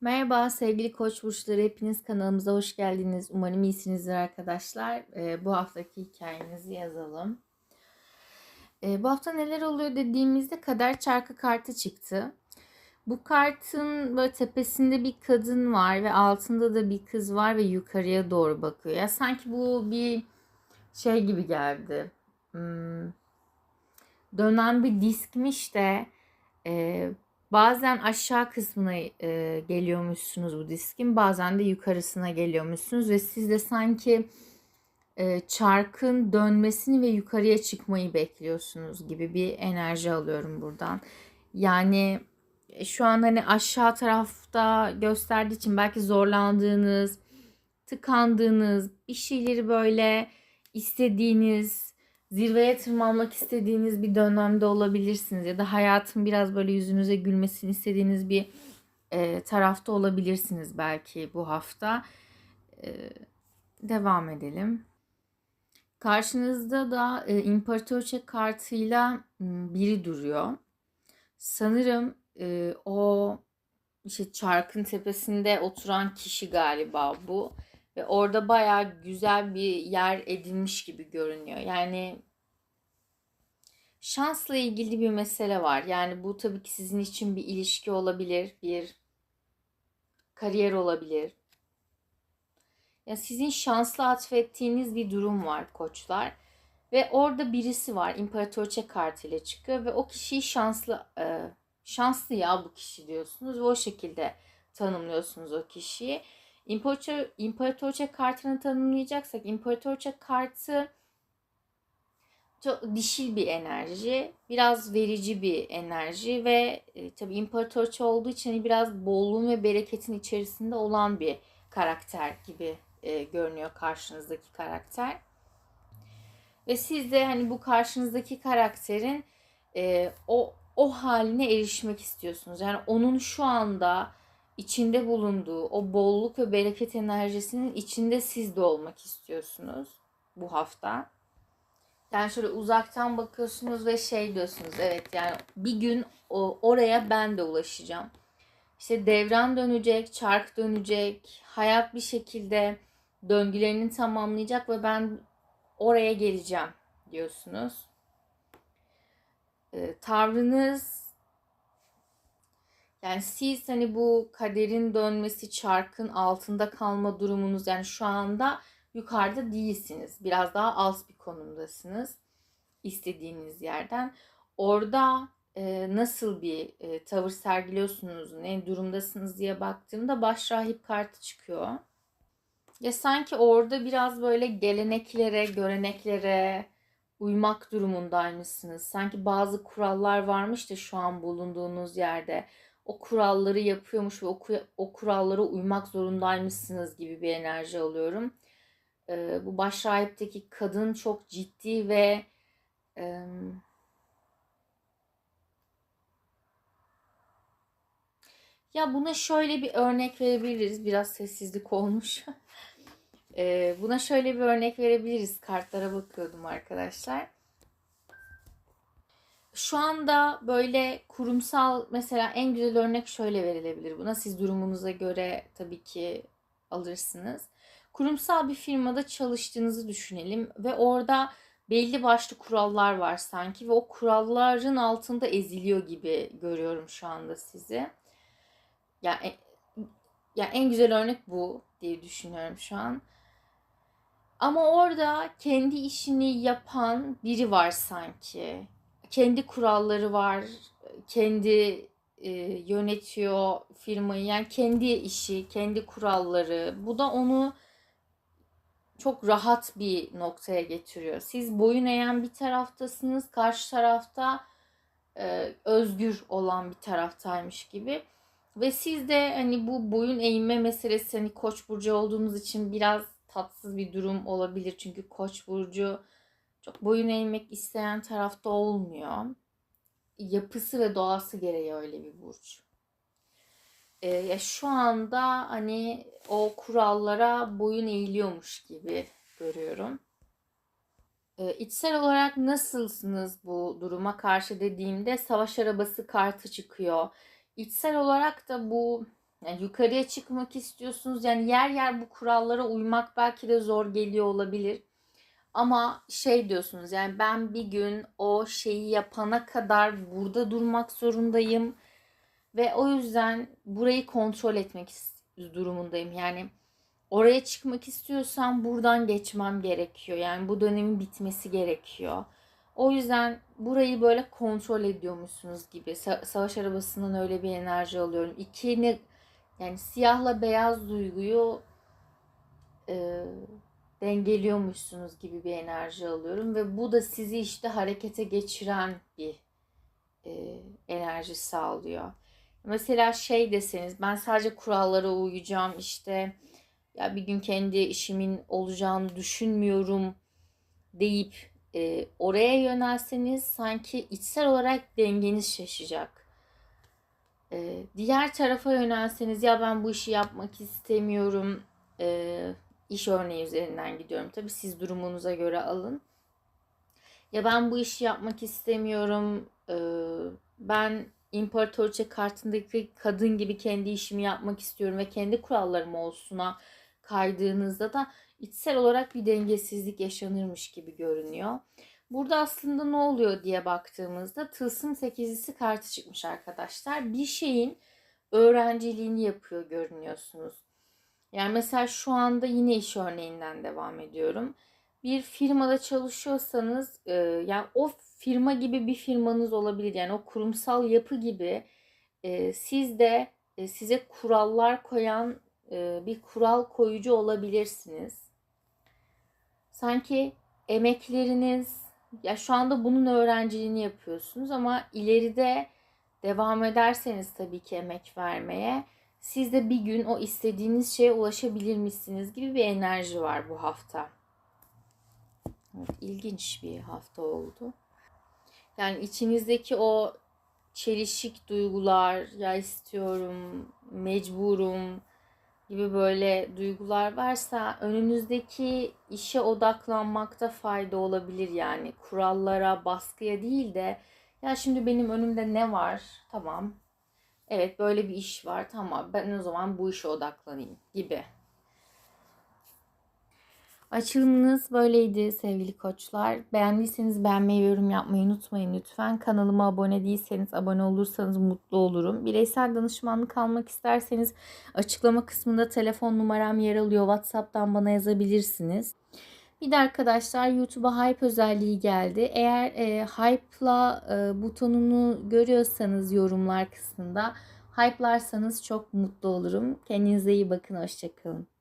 Merhaba sevgili koç burçları hepiniz kanalımıza hoş geldiniz. Umarım iyisinizdir arkadaşlar. Ee, bu haftaki hikayenizi yazalım. Ee, bu hafta neler oluyor dediğimizde kader çarkı kartı çıktı. Bu kartın böyle tepesinde bir kadın var ve altında da bir kız var ve yukarıya doğru bakıyor. Ya sanki bu bir şey gibi geldi. Hmm, dönen bir diskmiş de e, Bazen aşağı kısmına e, geliyormuşsunuz bu diskin, bazen de yukarısına geliyormuşsunuz ve siz de sanki e, çarkın dönmesini ve yukarıya çıkmayı bekliyorsunuz gibi bir enerji alıyorum buradan. Yani e, şu an hani aşağı tarafta gösterdiği için belki zorlandığınız, tıkandığınız, bir şeyleri böyle istediğiniz, zirveye tırmanmak istediğiniz bir dönemde olabilirsiniz ya da hayatın biraz böyle yüzünüze gülmesini istediğiniz bir e, tarafta olabilirsiniz belki bu hafta. E, devam edelim. Karşınızda da e, İmparatorça kartıyla biri duruyor. Sanırım e, o işte çarkın tepesinde oturan kişi galiba bu. Ve orada baya güzel bir yer edinmiş gibi görünüyor. Yani şansla ilgili bir mesele var. Yani bu tabii ki sizin için bir ilişki olabilir, bir kariyer olabilir. Ya sizin şanslı atfettiğiniz bir durum var koçlar. Ve orada birisi var. İmparatorçe kartıyla çıkıyor ve o kişiyi şanslı e, şanslı ya bu kişi diyorsunuz ve o şekilde tanımlıyorsunuz o kişiyi. İmparator, İmparatorça kartını tanımlayacaksak İmparatorça kartı çok dişil bir enerji, biraz verici bir enerji ve e, tabii imparatorça olduğu için hani biraz bolluğun ve bereketin içerisinde olan bir karakter gibi e, görünüyor karşınızdaki karakter. Ve siz de hani bu karşınızdaki karakterin e, o o haline erişmek istiyorsunuz. Yani onun şu anda içinde bulunduğu o bolluk ve bereket enerjisinin içinde siz de olmak istiyorsunuz bu hafta. Yani şöyle uzaktan bakıyorsunuz ve şey diyorsunuz evet yani bir gün oraya ben de ulaşacağım. İşte devran dönecek, çark dönecek, hayat bir şekilde döngülerini tamamlayacak ve ben oraya geleceğim diyorsunuz. Ee, tavrınız yani siz hani bu kaderin dönmesi, çarkın altında kalma durumunuz yani şu anda yukarıda değilsiniz. Biraz daha alt bir konumdasınız istediğiniz yerden. Orada e, nasıl bir e, tavır sergiliyorsunuz, ne durumdasınız diye baktığımda baş rahip kartı çıkıyor. Ya sanki orada biraz böyle geleneklere, göreneklere uymak durumundaymışsınız. Sanki bazı kurallar varmış da şu an bulunduğunuz yerde o kuralları yapıyormuş ve o, o kurallara uymak zorundaymışsınız gibi bir enerji alıyorum. Ee, bu baş rahipteki kadın çok ciddi ve e, ya buna şöyle bir örnek verebiliriz. Biraz sessizlik olmuş. ee, buna şöyle bir örnek verebiliriz. Kartlara bakıyordum arkadaşlar şu anda böyle kurumsal mesela en güzel örnek şöyle verilebilir buna. Siz durumunuza göre tabii ki alırsınız. Kurumsal bir firmada çalıştığınızı düşünelim ve orada belli başlı kurallar var sanki ve o kuralların altında eziliyor gibi görüyorum şu anda sizi. Yani ya en güzel örnek bu diye düşünüyorum şu an. Ama orada kendi işini yapan biri var sanki kendi kuralları var, kendi e, yönetiyor firmayı. Yani kendi işi, kendi kuralları. Bu da onu çok rahat bir noktaya getiriyor. Siz boyun eğen bir taraftasınız, karşı tarafta e, özgür olan bir taraftaymış gibi. Ve siz de hani bu boyun eğme meselesi hani Koç burcu olduğunuz için biraz tatsız bir durum olabilir. Çünkü Koç burcu çok boyun eğmek isteyen tarafta olmuyor. Yapısı ve doğası gereği öyle bir burç. Ee, ya şu anda hani o kurallara boyun eğiliyormuş gibi görüyorum. Ee, içsel olarak nasılsınız bu duruma karşı dediğimde savaş arabası kartı çıkıyor. İçsel olarak da bu Yani yukarıya çıkmak istiyorsunuz. Yani yer yer bu kurallara uymak belki de zor geliyor olabilir. Ama şey diyorsunuz yani ben bir gün o şeyi yapana kadar burada durmak zorundayım. Ve o yüzden burayı kontrol etmek durumundayım. Yani oraya çıkmak istiyorsam buradan geçmem gerekiyor. Yani bu dönemin bitmesi gerekiyor. O yüzden burayı böyle kontrol ediyormuşsunuz gibi. Sa- savaş arabasından öyle bir enerji alıyorum. İki ne yani siyahla beyaz duyguyu e, dengeliyormuşsunuz gibi bir enerji alıyorum ve bu da sizi işte harekete geçiren bir e, enerji sağlıyor. Mesela şey deseniz ben sadece kurallara uyacağım işte ya bir gün kendi işimin olacağını düşünmüyorum deyip e, oraya yönelseniz sanki içsel olarak dengeniz şaşacak. E, diğer tarafa yönelseniz ya ben bu işi yapmak istemiyorum e, iş örneği üzerinden gidiyorum. Tabii siz durumunuza göre alın. Ya ben bu işi yapmak istemiyorum. e, ben imparatoriçe kartındaki kadın gibi kendi işimi yapmak istiyorum ve kendi kurallarım olsuna kaydığınızda da içsel olarak bir dengesizlik yaşanırmış gibi görünüyor. Burada aslında ne oluyor diye baktığımızda tılsım sekizlisi kartı çıkmış arkadaşlar. Bir şeyin öğrenciliğini yapıyor görünüyorsunuz. Yani mesela şu anda yine iş örneğinden devam ediyorum. Bir firmada çalışıyorsanız e, yani o firma gibi bir firmanız olabilir. Yani o kurumsal yapı gibi e, siz de e, size kurallar koyan e, bir kural koyucu olabilirsiniz. Sanki emekleriniz ya şu anda bunun öğrenciliğini yapıyorsunuz ama ileride devam ederseniz tabii ki emek vermeye siz de bir gün o istediğiniz şeye ulaşabilir misiniz gibi bir enerji var bu hafta. Evet, ilginç bir hafta oldu. Yani içinizdeki o çelişik duygular, ya istiyorum, mecburum gibi böyle duygular varsa önünüzdeki işe odaklanmakta fayda olabilir yani. Kurallara, baskıya değil de ya şimdi benim önümde ne var? Tamam. Evet böyle bir iş var. Tamam ben o zaman bu işe odaklanayım gibi. Açılımınız böyleydi sevgili koçlar. Beğendiyseniz beğenmeyi, yorum yapmayı unutmayın lütfen. Kanalıma abone değilseniz abone olursanız mutlu olurum. Bireysel danışmanlık almak isterseniz açıklama kısmında telefon numaram yer alıyor. WhatsApp'tan bana yazabilirsiniz. Bir de arkadaşlar YouTube'a Hype özelliği geldi. Eğer e, Hype'la e, butonunu görüyorsanız yorumlar kısmında Hype'larsanız çok mutlu olurum. Kendinize iyi bakın. Hoşçakalın.